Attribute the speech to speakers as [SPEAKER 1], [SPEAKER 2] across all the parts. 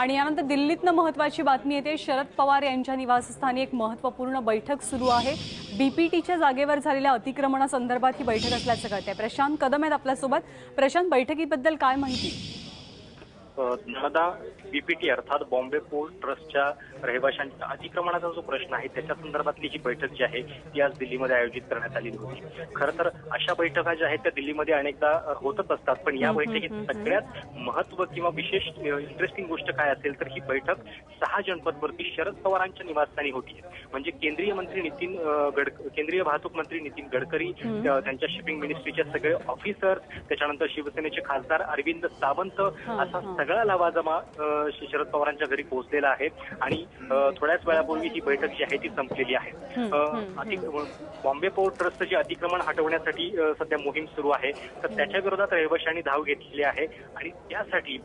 [SPEAKER 1] आणि यानंतर दिल्लीतनं महत्वाची बातमी येते. शरद पवार यांच्या निवासस्थानी एक महत्त्वपूर्ण बैठक सुरू आहे. बीपीटीच्या जागेवर झालेल्या अतिक्रमणासंदर्भात ही बैठक असल्याचं कळतंय. प्रशांत कदम आहेत आपल्यासोबत. प्रशांत बैठकीबद्दल काय माहिती?
[SPEAKER 2] नर्मदा बीपीटी अर्थात बॉम्बे पोर्ट ट्रस्टच्या रहिवाशांच्या अतिक्रमणाचा जो प्रश्न आहे त्याच्या संदर्भातली ही बैठक जी आहे ती आज दिल्लीमध्ये आयोजित करण्यात आलेली होती. खरं तर अशा बैठका ज्या आहेत त्या दिल्लीमध्ये अनेकदा होतच असतात पण या बैठकीत सगळ्यात महत्त्व किंवा विशेष इंटरेस्टिंग गोष्ट काय असेल तर ही बैठक सहा जनपदवरती शरद पवारांच्या निवासस्थानी होती. म्हणजे केंद्रीय मंत्री नितीन गड केंद्रीय वाहतूक मंत्री नितीन गडकरी त्यांच्या शिपिंग मिनिस्ट्रीचे सगळे ऑफिसर्स त्याच्यानंतर शिवसेनेचे खासदार अरविंद सावंत असा सगळा लवाजमा शरद पवारांच्या घरी पोहोचलेला आहे. आणि थोड्याच वेळापूर्वी ही बैठक जी आहे ती संपलेली आहे. बॉम्बे पोर्ट ट्रस्टचं जे अतिक्रमण हटवण्यासाठी सध्या मोहीम सुरू आहे तर त्याच्या विरोधात रहिवाशांनी धाव घेतलेली आहे. आणि त्यासाठी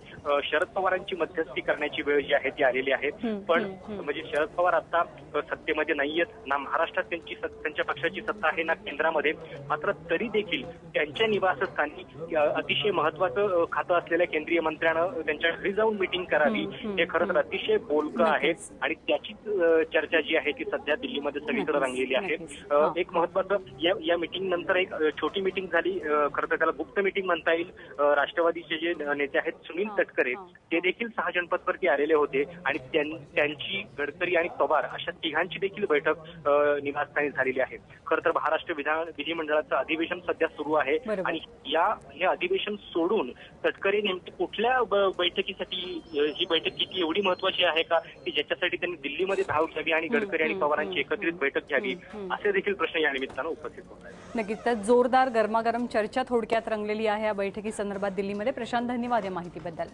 [SPEAKER 2] शरद पवारांची मध्यस्थी करण्याची वेळ जी आहे ती आलेली आहे. पण म्हणजे शरद पवार आता सत्तेमध्ये नाहीयेत. ना महाराष्ट्रात त्यांची त्यांच्या पक्षाची सत्ता आहे ना केंद्रामध्ये. मात्र तरी देखील त्यांच्या निवासस्थानी अतिशय महत्वाचं खातं असलेल्या केंद्रीय मंत्र्यानं त्यांच्या घरी जाऊन मिटिंग करावी. हे खरं तर अतिशय बोलकं आहे आणि त्याचीच चर्चा जी आहे ती सध्या दिल्लीमध्ये सगळीकडे रंगलेली आहे. एक महत्वाचं या या मिटिंग नंतर एक छोटी मिटिंग झाली. खरं तर त्याला गुप्त मिटिंग म्हणता येईल. राष्ट्रवादीचे जे नेते आहेत सुनील तटकरे ते देखील सहा जनपदवरती आलेले होते. आणि त्यां- त्यांची गडकरी आणि पवार अशा तिघांची देखील बैठक निवासस्थानी झालेली आहे. खरं तर महाराष्ट्र विधान विधिमंडळाचं अधिवेशन सध्या सुरू आहे. आणि या हे अधिवेशन सोडून तटकरे नेमके कुठल्या बैठकीसाठी ही बैठक किती एवढी महत्वाची आहे का की ज्याच्यासाठी त्यांनी दिल्लीमध्ये धाव घ्यावी आणि गडकरी आणि पवारांची एकत्रित बैठक घ्यावी असे देखील प्रश्न या निमित्तानं उपस्थित होत आहेत.
[SPEAKER 1] नक्कीच तर जोरदार गरमागरम चर्चा थोडक्यात रंगलेली आहे या बैठकी संदर्भात दिल्लीमध्ये. प्रशांत धन्यवाद या माहितीबद्दल.